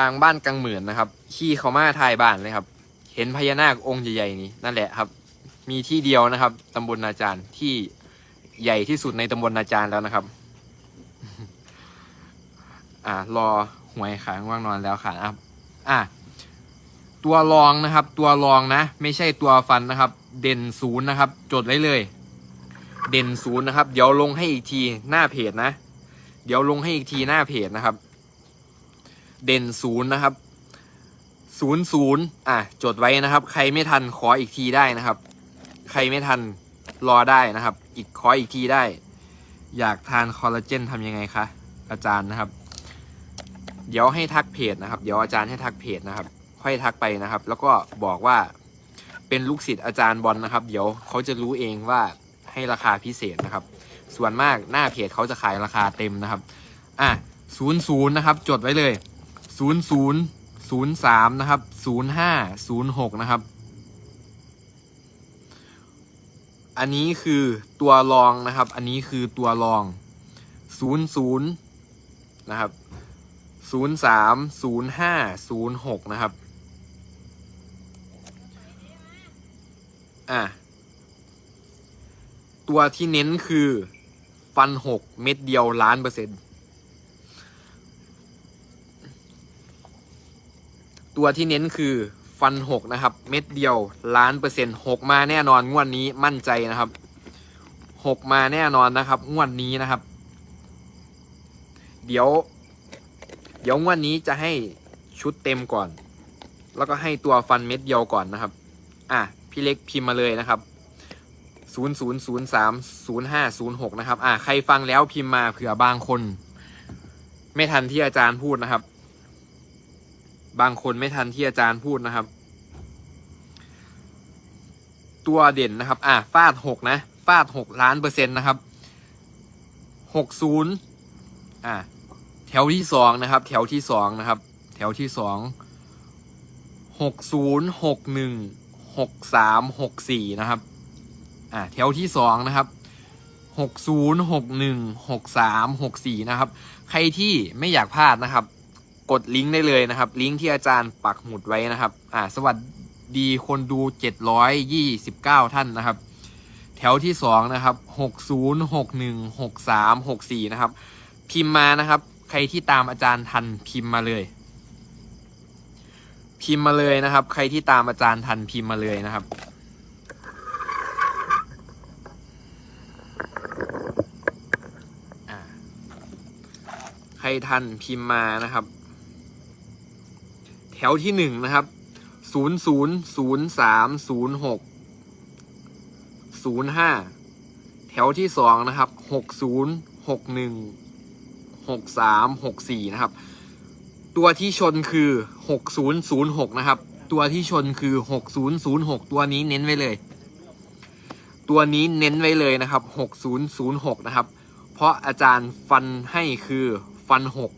างบ้านกังเหมือนนะครับ ขี่เขามาถ่ายบ้านเลยครับ เห็นพญานาคองค์ใหญ่ๆนี้นั่นแหละครับ มีที่เดียวนะครับตำบลนาจารย์ที่ใหญ่ที่สุดในตำบลนาจารย์แล้วนะครับ อ่ารอหวยขางว่างนอนแล้วค่ะอะอะตัวรองนะครับ ตัวรองนะ ไม่ใช่ตัวฟันนะครับ เด่นศูนย์นะครับ จดไว้เลย เด่นศูนย์นะครับ เดี๋ยวลงให้อีกทีหน้าเพจนะ เดี๋ยวลงให้อีกทีหน้าเพจนะครับ เด่นศูนย์นะครับศูนย์ศูนย์อะจดไว้นะครับ ใครไม่ทันขออีกทีได้นะครับ ใครไม่ทันรอได้นะครับ อีกขออีกทีได้ อยากทานคอลลาเจนทำยังไงคะอาจารย์นะครับ เดี๋ยวให้ทักเพจนะครับ เดี๋ยวอาจารย์ให้ทักเพจนะครับ ค่อยทักไปนะครับ แล้วก็บอกว่าเป็นลูกศิษย์อาจารย์บอลนะครับ เดี๋ยวเขาจะรู้เองว่าให้ราคาพิเศษนะครับ ส่วนมากหน้าเพจเขาจะขายราคาเต็มนะครับ อะศูนย์ศูนย์นะครับ จดไว้เลย ศูนย์ศูนย์ศูนย์สามนะครับศูนย์ห้าศูนย์หกนะครับ อันนี้คือตัวรองนะครับ อันนี้คือตัวรองศูนย์ศูนย์นะครับศูนย์สามศูนย์ห้าศูนย์หกนะครับ อะ ตัวที่เน้นคือฟันหกเม็ดเดียวล้านเปอร์เซ็นต์ ตัวที่เน้นคือฟันหกนะครับ เม็ดเดียวล้านเปอร์เซ็นต์หกมาแน่นอนงวดนี้มั่นใจนะครับหกมาแน่นอนนะครับ งวดนี้นะครับ เดี๋ยว เดี๋ยวงวดนี้จะให้ชุดเต็มก่อน แล้วก็ให้ตัวฟันเม็ดเดียวก่อนนะครับ อะพี่เล็กพิมพ์มาเลยนะครับศูนย์ศูนย์ศูนย์สามศูนย์ห้าศูนย์หกนะครับ อ่า ใครฟังแล้วพิมพ์มาเผื่อบางคน ไม่ทันที่อาจารย์พูดนะครับ บางคนไม่ทันที่อาจารย์พูดนะครับ ตัวเด่นนะครับ อ่าฟาดหกนะ ฟาดหกล้านเปอร์เซ็นต์นะครับหกศูนย์อ่าแถวที่สองนะครับ แถวที่สองนะครับ แถวที่สองหกศูนย์หกหนึ่งหกสามหกสี่นะครับ อ่าแถวที่สองนะครับหกศูนย์หกหนึ่งหกสามหกสี่นะครับ ใครที่ไม่อยากพลาดนะครับ กดลิงก์ได้เลยนะครับ ลิงก์ที่อาจารย์ปักหมุดไว้นะครับ อ่า สวัสดีคนดูเจ็ดร้อยยี่สิบเก้าท่านนะครับ แถวที่สองนะครับหกศูนย์หกหนึ่งหกสามหกสี่นะครับ พิมพ์มานะครับ ใครที่ตามอาจารย์ทันพิมพ์มาเลย พิมพ์มาเลยนะครับ ใครที่ตามอาจารย์ทันพิมพ์มาเลยนะครับอ่าใครทันพิมพ์มานะครับ วที่หนึ่งนะครับศูนย์ศูนย์ศูนย์สามศูนย์หกศูนย์ห้าแถวที่สองนะครับหกศูนย์หกหนึ่งหกสามหกสี่นะครับ ตัวที่ชนคือหกศูนย์ศูนย์หกนะครับ ตัวที่ชนคือหกศูนย์ศูนย์หกตัวนี้เน้นไว้เลย ตัวนี้เน้นไว้เลยนะครับหกศูนย์ศูนย์หกนะครับ เพราะอาจารย์ฟันให้คือฟันหก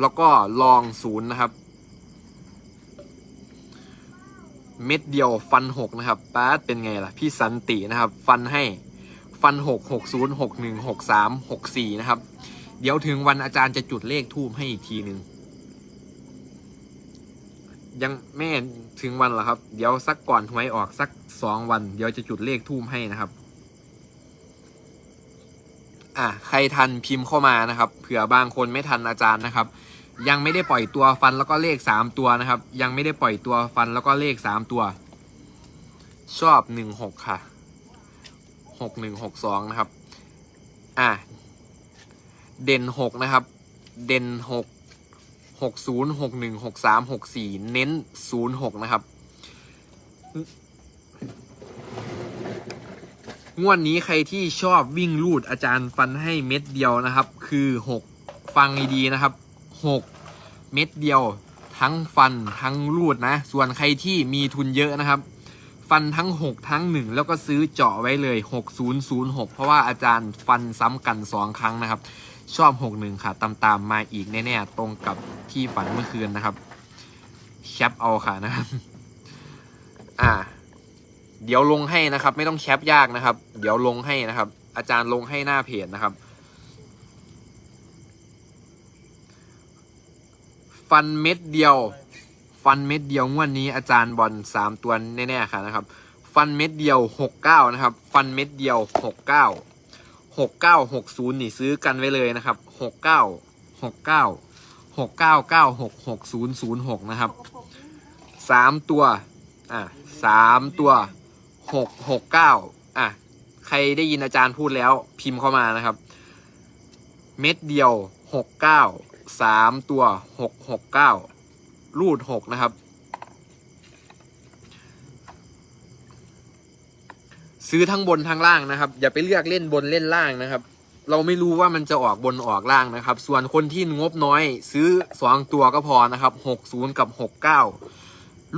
แล้วก็ลองศูนย์นะครับ เม็ดเดียวฟันหกนะครับป้าดเป็นไงล่ะ พี่สันตินะครับ ฟันให้ฟันหกหกศูนย์หกหนึ่งหกสามหกสี่นะครับ เดี๋ยวถึงวันอาจารย์จะจุดเลขทูบให้อีกทีหนึ่งยังไม่ถึงวันหรอครับ เดี๋ยวสักก่อนหวยออกสักสองวัน เดี๋ยวจะจุดเลขทูบให้นะครับ อะใครทันพิมพ์เข้ามานะครับ เผื่อบางคนไม่ทันอาจารย์นะครับ ยังไม่ได้ปล่อยตัวฟันแล้วก็เลขสามตัวนะครับ ยังไม่ได้ปล่อยตัวฟันแล้วก็เลขสามตัว ชอบหนึ่งหกค่ะหกหนึ่งหกสองนะครับ อะ เด่นหกนะครับ เด่นหกหกศูนย์หกหนึ่งหกสามหกสี่เน้นศูนย์หกนะครับ งวดนี้ใครที่ชอบวิ่งลูดอาจารย์ฟันให้เม็ดเดียวนะครับ คือหกฟังดีๆนะครับ หกเม็ดเดียว ทั้งฟันทั้งลูดนะ ส่วนใครที่มีทุนเยอะนะครับ ฟันทั้ง 6 ทั้ง 1 แล้วก็ซื้อเจาะไว้เลย 6006 เพราะว่าอาจารย์ฟันซ้ำกัน 2 ครั้งนะครับ ชอบ 61 ค่ะ ตามๆมาอีกแน่ๆ ตรงกับที่ฝันเมื่อคืนนะครับแคปเอาค่ะนะครับอ่าเดี๋ยวลงให้นะครับ ไม่ต้องแคปยากนะครับ เดี๋ยวลงให้นะครับ อาจารย์ลงให้หน้าเพจนะครับ ฟันเม็ดเดียว ฟันเม็ดเดียวงวดนนี้อาจารย์บอลสามตัวแน่ๆค่ะนะครับ ฟันเม็ดเดียวหกเก้านะครับ ฟันเม็ดเดียวหกเก้าหกเก้าหกศูนย์นี่ซื้อกันไว้เลยนะครับหกเก้าหกเก้าหกเก้าเก้าหกหกศูนย์ศูนย์หกนะครับสามตัวอะสามตัวหกหกเก้าอะใครได้ยินอาจารย์พูดแล้วพิมพ์เข้ามานะครับ เม็ดเดียวหกเก้า สามตัวหกหกเก้ารูดหกนะครับ ซื้อทั้งบนทั้งล่างนะครับ อย่าไปเลือกเล่นบนเล่นล่างนะครับ เราไม่รู้ว่ามันจะออกบนออกล่างนะครับ ส่วนคนที่งบน้อย ซื้อสองตัวก็พอนะครับหกศูนย์กับหกเก้า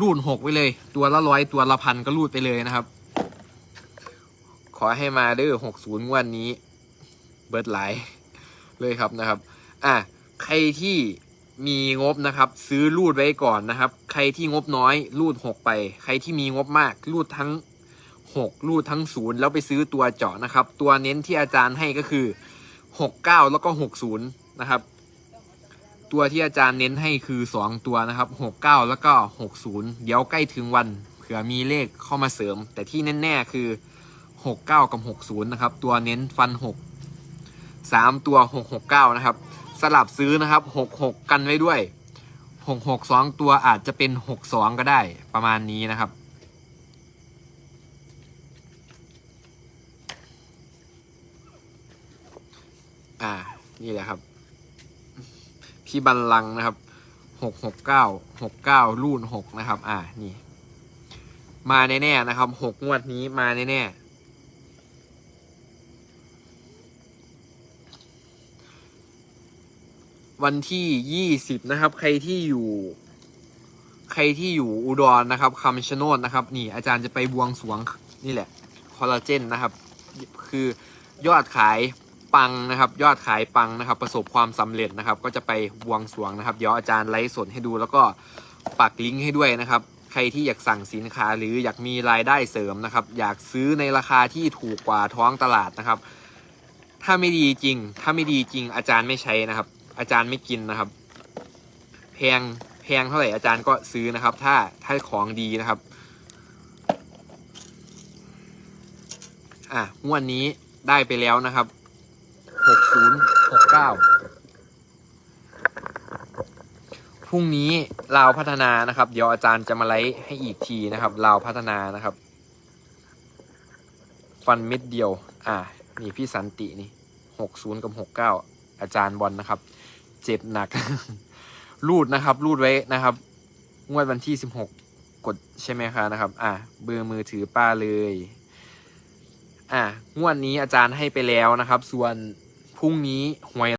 รูดหกไปเลย ตัวละร้อยตัวละพันก็รูดไปเลยนะครับ ขอให้มาเด้อหกศูนย์วันนี้ เบิร์ดไลท์เลยครับนะครับ อะ ใครที่มีงบนะครับ ซื้อรูดไว้ก่อนนะครับ ใครที่งบน้อยรูดหกไป ใครที่มีงบมากรูดทั้งหกรูดทั้งศูนย์แล้วไปซื้อตัวเจาะนะครับ ตัวเน้นที่อาจารย์ให้ก็คือหกเก้าแล้วก็หกศูนย์นะครับ ตัวที่อาจารย์เน้นให้คือสองตัวนะครับหกเก้าแล้วก็หกศูนย์เดี๋ยวใกล้ถึงวันเผื่อมีเลขเข้ามาเสริม แต่ที่แน่ๆคือหกเก้ากับหกศูนย์นะครับ ตัวเน้นฟันหกสามตัวหกหกเก้านะครับ สลับซื้อนะครับหกหกกันไว้ด้วยหกหกสองตัวอาจจะเป็นหกสองก็ได้ประมาณนี้นะครับ อ่า นี่แหละครับ พี่บัลลังนะครับหกหกเก้าหกเก้ารูนหกนะครับ อ่า นี่ มาแน่ๆนะครับหกงวดนี้มาแน่ๆ วันที่ยี่สิบนะครับ ใครที่อยู่ ใครที่อยู่อุดรนะครับคำชะโนดนะครับ นี่อาจารย์จะไปบวงสรวงนี่แหละคอลลาเจนนะครับ คือยอดขายปังนะครับ ยอดขายปังนะครับ ประสบความสำเร็จนะครับ ก็จะไปบวงสรวงนะครับ เดี๋ยวอาจารย์ไลฟ์สดให้ดู แล้วก็ปักลิงก์ให้ด้วยนะครับ ใครที่อยากสั่งสินค้าหรืออยากมีรายได้เสริมนะครับ อยากซื้อในราคาที่ถูกกว่าท้องตลาดนะครับ ถ้าไม่ดีจริง ถ้าไม่ดีจริงอาจารย์ไม่ใช้นะครับ อาจารย์ไม่กินนะครับ แพงแพงเท่าไหร่อาจารย์ก็ซื้อนะครับ ถ้าถ้าของดีนะครับ อะงวดนี้ได้ไปแล้วนะครับหกศูนย์หกเก้าพรุ่งนี้ลาวพัฒนานะครับ เดี๋ยวอาจารย์จะมาไลฟ์ให้อีกทีนะครับลาวพัฒนานะครับ ฟันเม็ดเดียว อะนี่พี่สันตินี่หกศูนย์กับหกเก้า อาจารย์บอลนะครับ เจ็บหนัก รูดนะครับ รูดไว้นะครับ งวดวันที่สิบหกกดใช่ไหมคะนะครับ อะเบอร์มือถือป้าเลย อะงวดนี้อาจารย์ให้ไปแล้วนะครับ ส่วนพรุ่งนี้หวย